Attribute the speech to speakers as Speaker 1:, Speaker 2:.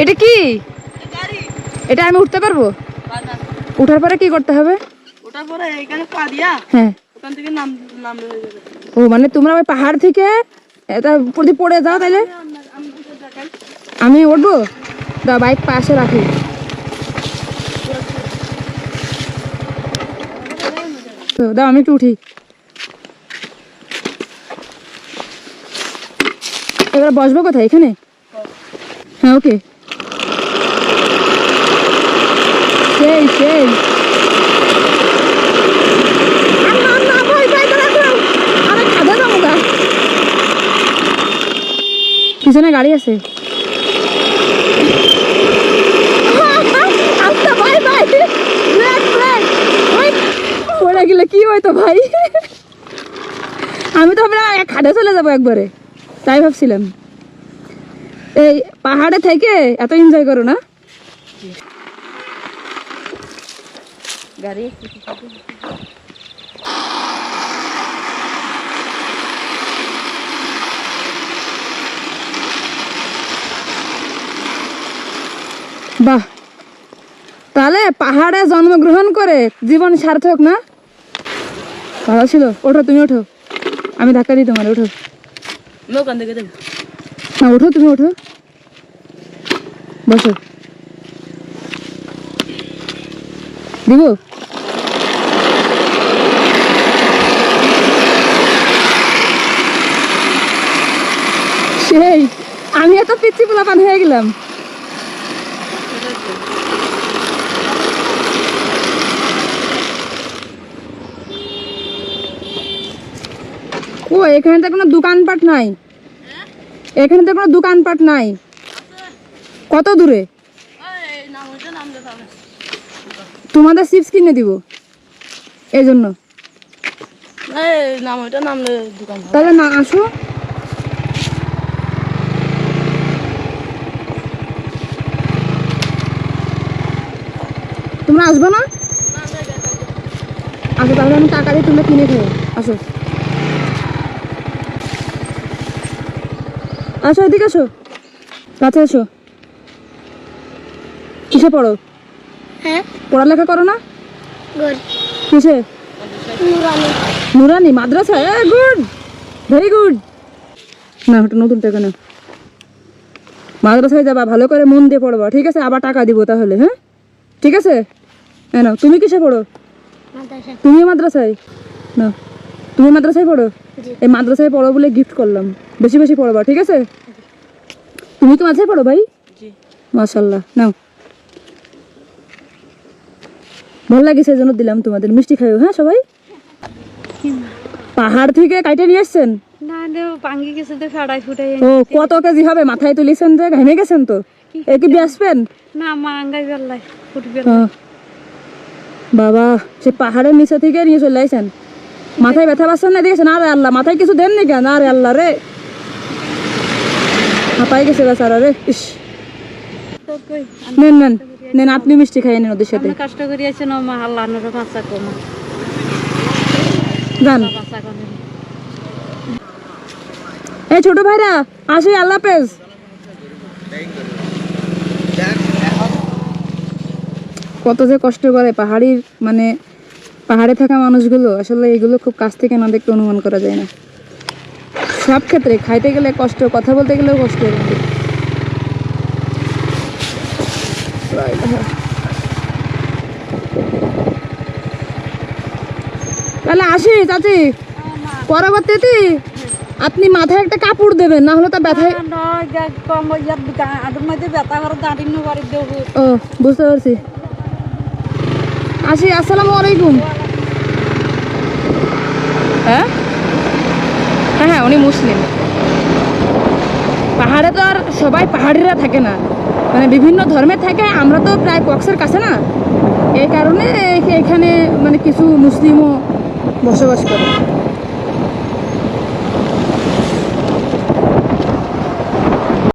Speaker 1: এটা কি? এটা আমি উঠতে পারব? উঠার পরে কি করতে হবে?
Speaker 2: ওটার পরে এখানে পা দিয়া
Speaker 1: হ্যাঁ।
Speaker 2: ওখান থেকে নাম নামলে
Speaker 1: ও মানে তোমরা ওই পাহাড় থেকে এটা যদি পড়ে যাও তাহলে। আমি উঠবো? দা বাইক পাশে রাখি। তো দাও আমি একটু উঠি। এবার বসবো কোথায় এখানে? হ্যাঁ ওকে সেই সেই আম্মা, আম্মা, ভয়, ভয়, দাঁড়াও, দাঁড়াও। আরে খাবে না মুখা। পিছনে গাড়ি আছে। পড়ে গেলে কি হইতো ভাই? আমি তো আমরা খাদে চলে যাব একবারে, তাই ভাবছিলাম। এই পাহাড়ে থেকে এত এনজয় করো না?
Speaker 2: গাড়ি
Speaker 1: বাহ। তাহলে পাহাড়ে জন্মগ্রহণ করে জীবন সার্থক না? ভালো ছিল। ওঠো তুমি ওঠো। আমি ধাক্কা দিই তোমার ওঠো। না ওঠো তুমি ওঠো। বসো। দিব? সেই আমি এত পিচ্ছি পোলাপান হয়ে গেলাম। ও এখানে তো কোনো দোকানপাট নাই। এখানে তো কোনো দোকানপাট নাই। কত দূরে? তোমাদের চিপস কিনে দিব। এই জন্য। তাহলে না আসো। আসবে না? আসো তাহলে আমি টাকা দিয়ে তোমরা কিনে খাও। আসো। আসো এদিকে আসো। কাছে আসো। কিসে পড়ো?
Speaker 3: হ্যাঁ?
Speaker 1: পড়ালেখা করো না? কিসে?
Speaker 3: নুরানি
Speaker 1: মাদ্রাসা? এ গুড! Very good! না ওটা নতুন টাকা না। মাদ্রাসায় যাবা ভালো করে মন দিয়ে পড়বা। ঠিক আছে আবার টাকা দিব তাহলে হ্যাঁ? ঠিক আছে? হ্যাঁ না তুমি কিসে পড়ো?
Speaker 3: মাদ্রাসা
Speaker 1: তুমিও মাদ্রাসায়? না তুমি মাদ্রাসায় পড়ো? এই মাদ্রাসায় পড়ো বলে গিফট করলাম। বেশি বেশি পড়বা ঠিক আছে? তুমি তো মাদ্রাসায় পড়ো ভাই?
Speaker 2: জি।
Speaker 1: মাশাল্লাহ নাও। ভালো লাগে সেই জন্য দিলাম তোমাদের। মিষ্টি খাইও হ্যাঁ সবাই? পাহাড় থেকে কাইটে নিয়ে আসছেন?
Speaker 3: না দেও ভাঙ্গি গেছে তো ফাড়াই ফুটাই
Speaker 1: ও কত কেজি হবে? মাথায় তুলিছেন যে ঘেমে গেছেন তো? এ কি বেসবেন
Speaker 3: না মা আঙ্গাই বেল্লাই ফুটবে।
Speaker 1: বাবা সে পাহাড়ের নিচে থেকে নিয়ে চলে আইছেন। মাথায় ব্যথা পাচ্ছেন না? দেখেছেন? আরে আল্লাহ মাথায় কিছু দেন নি কেন? আরে আল্লাহ রে। হাঁপাই গেছে বেচারা রে। ইস। নেন নেন নেন আপনি মিষ্টি খাইয়ে নেন ওদের সাথে।
Speaker 3: কষ্ট করে আছি না মা আল্লাহ নর বাঁচা কমা।
Speaker 1: যান এই ছোট ভাইরা আসি আল্লাহ হাফেজ। কত যে কষ্ট করে পাহাড়ির মানে পাহাড়ে থাকা মানুষগুলো আসলে এগুলো খুব কাছ থেকে না দেখতে অনুমান করা যায় না। সব ক্ষেত্রে খাইতে গেলে কষ্ট কথা বলতে গেলেও কষ্ট। তাহলে আসি চাচি। পরবর্তীতে আপনি মাথায় একটা কাপড় দেবেন না হলে তো ব্যথায়
Speaker 3: ব্যথা
Speaker 1: ও বুঝতে পারছি। আসি, আসসালামু আলাইকুম। হ্যাঁ? হ্যাঁ হ্যাঁ উনি মুসলিম। পাহাড়ে তো আর সবাই পাহাড়িরা থাকে না। মানে বিভিন্ন ধর্মে থাকে, আমরা তো প্রায় কক্সের কাছে না। এই কারণে এখানে মানে কিছু মুসলিমও বসবাস করে।